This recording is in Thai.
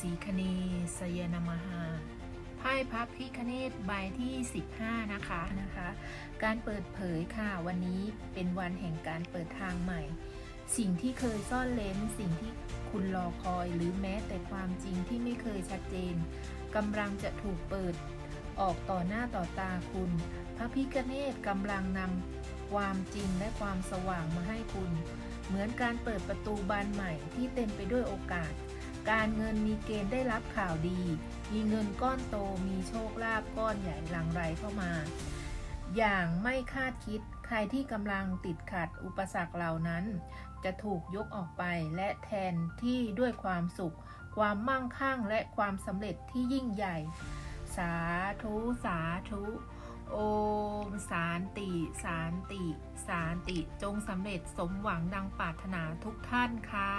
สีคเนสยนามหาไพ่พระพิคเนตใบที่ 15 นะคะนะคะ การเปิดเผยค่ะวันนี้เป็นวันแห่งการเปิดทางใหม่ สิ่งที่เคยซ่อนเลนสิ่งที่คุณรอคอยหรือแม้แต่ความจริงที่ไม่เคยชัดเจนกำลังจะถูกเปิดออกต่อหน้าต่อตาคุณ พระพิคเนตกำลังนำความจริงและความสว่างมาให้คุณ เหมือนการเปิดประตูบานใหม่ที่เต็มไปด้วยโอกาส การเงินมีเกณฑ์ได้รับข่าวดี มีเงินก้อนโต มีโชคลาภก้อนใหญ่หลังไหลเข้ามา อย่างไม่คาดคิด ใครที่กำลังติดขัดอุปสรรคเหล่านั้น จะถูกยกออกไปและแทนที่ด้วยความสุข ความมั่งคั่งและความสำเร็จที่ยิ่งใหญ่ สาธุ สาธุโอมสารติ สารติ สารติ จงสำเร็จสมหวังดังปรารถนาทุกท่านค่ะ